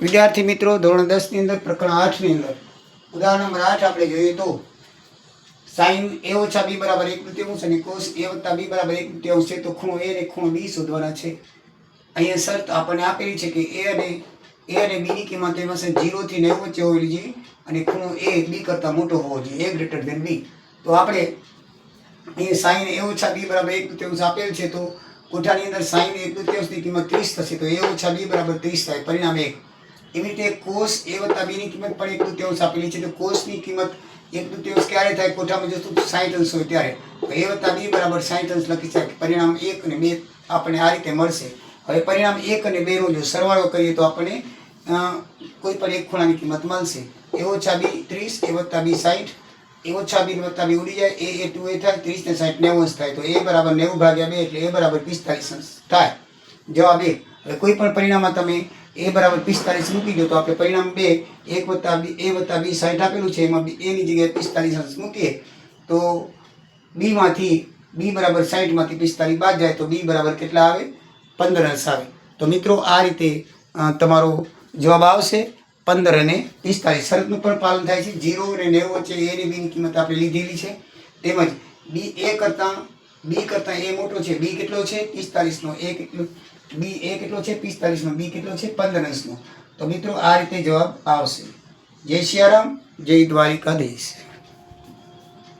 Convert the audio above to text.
વિદ્યાર્થી મિત્રો, ધોરણ દસની અંદર, પ્રકરણ આઠની અંદર. ઉદાહરણ નંબર આઠ આપણે જોઈએ તો, સાઈન એ ઓછા બી બરાબર એક તૃતીયાંશ અને કોષ એ વત્તા બી બરાબર એક તૃતીયાંશ છે, તો ખૂણો એ અને ખૂણો બી શોધવાના છે. અહીંયા શરત આપણને આપેલી છે કે એ અને એ અને બીની કિંમત એમાં છે જીરોથી નેવું વચ્ચે હોવી જોઈએ અને ખૂણો એ બી કરતાં મોટો હોવો જોઈએ, એ ગ્રેટર દેન બી. તો આપણે અહીંયા સાઈન એ ઓછા બી બરાબર એક તૃતીયાંશ આપેલ છે, તો કોઠાની અંદર સાઈન એક તૃતીયાંશની કિંમત ત્રીસ થશે, તો એ ઓછા બી બરાબર ત્રીસ થાય, પરિણામ એક. એવી રીતે કોષ એ વત્તા બીની કિંમત પણ એક તૃતીયાંશ આપેલી છે. તો કોષની કિંમત એક તૃતીયાંશ ક્યારે થાય? કોઠામાં જશું તો અંશ હોય ત્યારે. એ વત્તા બી બરાબર સાઠ અંશ લખી શકાય પરિણામ એક અને બે આપણને આ રીતે મળશે. હવે પરિણામ એક અને બેનો જો સરવાળો કરીએ તો આપણને કોઈ પણ એક ખૂણાની કિંમત મળશે. એ ઓછા બી ત્રીસ, એ વત્તા બી સાઠ એ ઓછા બી વત્તા બી ઉડી જાય, એ એ ટુ એ થાય, ત્રીસ ને સાઠ નેવું થાય. તો એ બરાબર નેવું ભાગ્યા બે એટલે એ બરાબર પિસ્તાલીસ થાય. જવાબ એ હવે કોઈ પણ પરિણામમાં તમે એ બરાબર પિસ્તાલીસ મૂકી દો તો આપણે પરિણામ બે, એક વત્તા બી, એ વત્તા બી સાઠ આપેલું છે, એમાં બી એની જગ્યાએ પિસ્તાલીસ મૂકીએ. તો બીમાંથી બી બરાબર સાઠમાંથી પિસ્તાલીસ બાદ જાય તો બી બરાબર કેટલા આવે? પંદર અંશ આવે. તો મિત્રો આ રીતે તમારો જવાબ આવશે. પંદર અને પિસ્તાલીસ. શરતનું પણ પાલન થાય છે. જીરો અને નેવું વચ્ચે એ અને બીની કિંમત આપણે લીધેલી છે. તેમજ બી એ કરતાં, બી કરતાં એ મોટો છે. બી કેટલો છે? પિસ્તાલીસનો એ કેટલો બી એ કેટલો છે? પિસ્તાલીસનો બી કેટલો છે? પંદર તો મિત્રો આ રીતે જવાબ આવશે. જય સિયારામ જય દ્વારિકાધીશ.